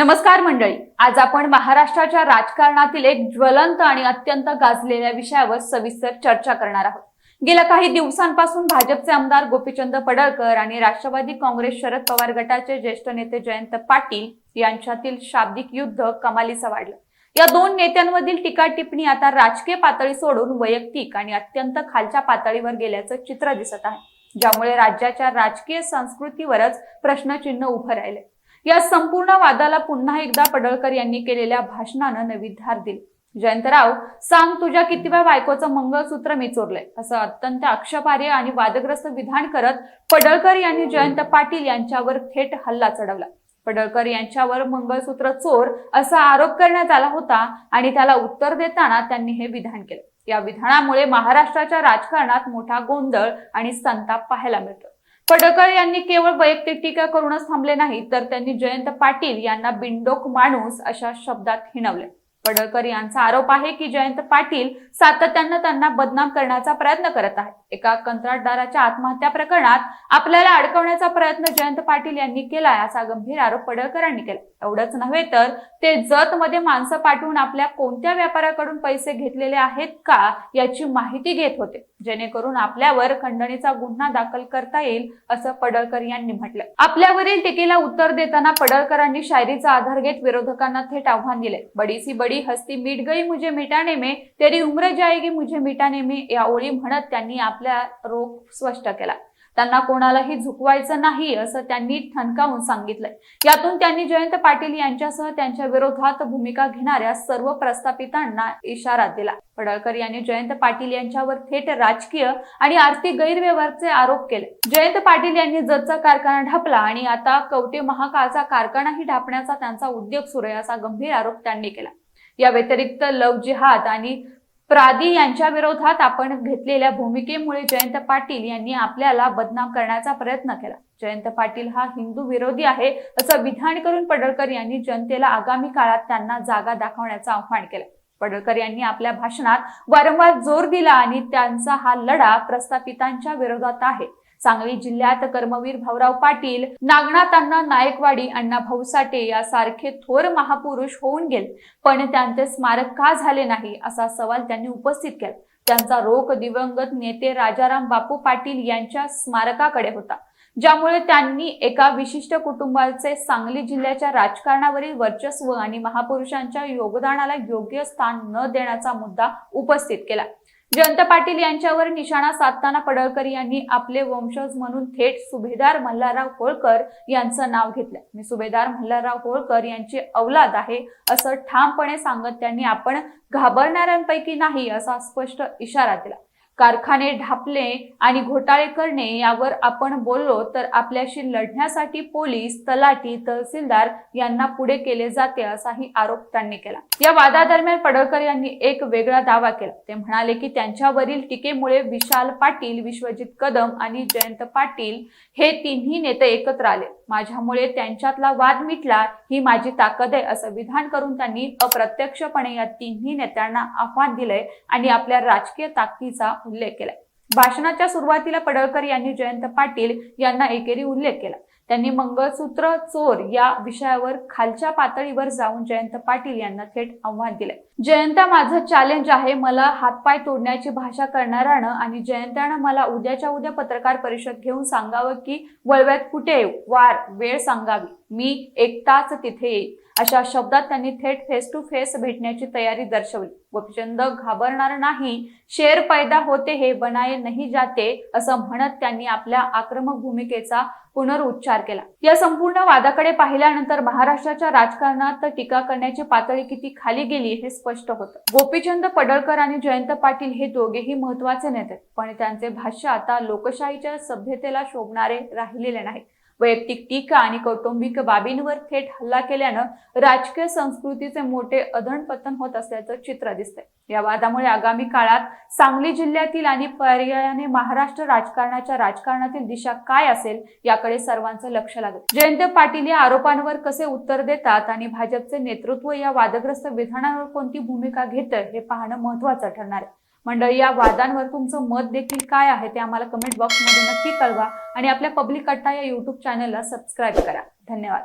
नमस्कार मंडळी. आज आपण महाराष्ट्राच्या राजकारणातील एक ज्वलंत आणि अत्यंत गाजलेल्या विषयावर सविस्तर चर्चा करणार आहोत. गेल्या काही दिवसांपासून भाजपचे आमदार गोपीचंद पडळकर आणि राष्ट्रवादी काँग्रेस शरद पवार गटाचे ज्येष्ठ नेते जयंत पाटील यांच्यातील शाब्दिक युद्ध कमालीचं वाढलं. या दोन नेत्यांमधील टीका टिप्पणी आता राजकीय पातळी सोडून वैयक्तिक आणि अत्यंत खालच्या पातळीवर गेल्याचं चित्र दिसत आहे ज्यामुळे राज्याच्या राजकीय संस्कृतीवरच प्रश्नचिन्ह उभं राहिले या संपूर्ण वादाला पुन्हा एकदा पडळकर यांनी केलेल्या भाषणानं नवी धार दिली. जयंतराव सांग तुझ्या कितव्या बायकोचं मंगळसूत्र मी चोरलंय. असं अत्यंत आक्षेपार्ह आणि वादग्रस्त विधान करत पडळकर यांनी जयंत पाटील यांच्यावर थेट हल्ला चढवला. पडळकर यांच्यावर मंगळसूत्र चोर असा आरोप करण्यात आला होता आणि त्याला उत्तर देताना त्यांनी हे विधान केलं. या विधानामुळे महाराष्ट्राच्या राजकारणात मोठा गोंधळ आणि संताप पाहायला मिळतो. पडकर यांनी केवळ वैयक्तिक टीका करूनच थांबले नाही तर त्यांनी जयंत पाटील यांना बिंडोक माणूस अशा शब्दात हिणवले. पडळकर यांचा आरोप आहे की जयंत पाटील सातत्यानं त्यांना बदनाम करण्याचा प्रयत्न करत आहे एका कंत्राटदाराच्या आत्महत्या प्रकरणात आपल्याला अडकवण्याचा प्रयत्न जयंत पाटील यांनी केला असा गंभीर आरोप पडळकरांनी केला एवढंच नव्हे तर ते जत मध्ये माणसं पाठवून आपल्या कोणत्या व्यापाऱ्याकडून पैसे घेतलेले आहेत का याची माहिती घेत होते. जेणेकरून आपल्यावर खंडणीचा गुन्हा दाखल करता येईल असं पडळकर यांनी म्हटलं आपल्यावरील टीकेला उत्तर देताना पडळकरांनी शायरीचा आधार घेत विरोधकांना थेट आव्हान दिले बडी बडी हस्ती मिट गई मुझे मिटाने में तेरी उम्र जाएगी मुझे मिटाने में या ओळी म्हणत त्यांनी आपला रोग स्पष्ट केला. त्यांना कोणालाही झुकवायचं नाही असं त्यांनी ठणकावून सांगितलंय. यातून त्यांनी जयंत पाटील यांच्यासह त्यांच्या विरोधात भूमिका घेणाऱ्या सर्व प्रस्थापितांना इशारा दिला. पडळकर यांनी जयंत पाटील यांच्यावर थेट राजकीय आणि आर्थिक गैरव्यवहारचे आरोप केले. जयंत पाटील यांनी जतचा कारखाना ढापला आणि आता कवटे महाकाळचा कारखानाही ढापण्याचा त्यांचा उद्योग सुरू आहे असा गंभीर आरोप त्यांनी केला. या व्यतिरिक्त लव जिहाद आणि प्रादी यांच्या विरोधात आपण घेतलेल्या भूमिकेमुळे जयंत पाटील यांनी आपल्याला बदनाम करण्याचा प्रयत्न केला. जयंत पाटील हा हिंदू विरोधी आहे असं विधान करून पडळकर यांनी जनतेला आगामी काळात त्यांना जागा दाखवण्याचं आव्हान केलं. पडळकर यांनी आपल्या भाषणात वारंवार जोर दिला आणि त्यांचा हा लढा प्रस्थापितांच्या विरोधात आहे. सांगली जिल्ह्यात कर्मवीर भाऊराव पाटील नागनाथांना नायकवाडी अण्णा भाऊ साठे यासारखे थोर महापुरुष होऊन गेले. पण त्यांचे स्मारक का झाले नाही असा सवाल त्यांनी उपस्थित केला. त्यांचा रोख दिवंगत नेते राजाराम बापू पाटील यांच्या स्मारकाकडे होता. ज्यामुळे त्यांनी एका विशिष्ट कुटुंबाचे सांगली जिल्ह्याच्या राजकारणावरील वर्चस्व आणि महापुरुषांच्या योगदानाला योग्य स्थान न देण्याचा मुद्दा उपस्थित केला. जयंत पाटील यांच्यावर निशाणा साधताना पडळकर यांनी आपले वंशज म्हणून थेट सुभेदार मल्हारराव होळकर यांचं नाव घेतलं. मी सुभेदार मल्हारराव होळकर यांची अवलाद आहे असं ठामपणे सांगत त्यांनी आपण घाबरणाऱ्यांपैकी नाही असा स्पष्ट इशारा दिला. कारखाने ढापले आणि घोटाळे करणे यावर आपण बोललो तर आपल्याशी लढण्यासाठी पोलीस तलाठी तहसीलदार यांना पुढे केले जाते असाही आरोप त्यांनी केला. या वादादरम्यान पडळकर यांनी एक वेगळा दावा केला. ते म्हणाले की त्यांच्यावरील टीकेमुळे विशाल पाटील विश्वजित कदम आणि जयंत पाटील हे तिन्ही नेते एकत्र आले. माझ्यामुळे त्यांच्यातला वाद मिटला ही माझी ताकद आहे असं विधान करून त्यांनी अप्रत्यक्षपणे या तिन्ही नेत्यांना आव्हान दिलंय आणि आपल्या राजकीय ताकदीचा उल्लेख केलाय. भाषणाच्या सुरुवातीला पडळकर यांनी जयंत पाटील यांना एकेरी उल्लेख केला. त्यांनी मंगळसूत्र चोर या विषयावर खालच्या पातळीवर जाऊन जयंत पाटील यांना थेट आव्हान दिले जयंता माझं चॅलेंज आहे. मला हातपाय तोडण्याची भाषा करणाऱ्यानं आणि जयंतानं मला उद्याच्या उद्या पत्रकार परिषद घेऊन सांगावं की वळव्यात कुठे वार वेळ सांगावी. मी एक तास तिथे येईल अशा शब्दात त्यांनी थेट फेस टू फेस भेटण्याची तयारी दर्शवली. गोपीचंद घाबरणार नाही शेर पैदा होते हे बनाये नाही जाते असं म्हणत त्यांनी आपल्या आक्रमक भूमिकेचा पुनरुच्चार केला. या संपूर्ण वादाकडे पाहिल्यानंतर महाराष्ट्राच्या राजकारणात टीका करण्याची पातळी किती खाली गेली हे स्पष्ट होतं. गोपीचंद पडळकर आणि जयंत पाटील हे दोघेही महत्त्वाचे नेते पण त्यांचे भाष्य आता लोकशाहीच्या सभ्यतेला शोभणारे राहिलेले नाही वैयक्तिक टीका आणि कौटुंबिक बाबींवर थेट हल्ला केल्यानं राजकीय संस्कृतीचे मोठे अधणपतन होत असल्याचं चित्र दिसतंय. या वादामुळे आगामी काळात सांगली जिल्ह्यातील आणि पर्यायाने महाराष्ट्र राजकारणाच्या राजकारणातील दिशा काय असेल याकडे सर्वांचं लक्ष लागेल. जयंत पाटील या आरोपांवर कसे उत्तर देतात आणि भाजपचे नेतृत्व या वादग्रस्त विधानावर कोणती भूमिका घेतं हे पाहणं महत्वाचं ठरणार आहे. मंडळी या वादांवर तुमचं मत देखील काय आहे ते आम्हाला कमेंट बॉक्समध्ये नक्की कळवा आणि आपल्या पब्लिक अट्टा या यूट्यूब चॅनलला सबस्क्राईब करा. धन्यवाद.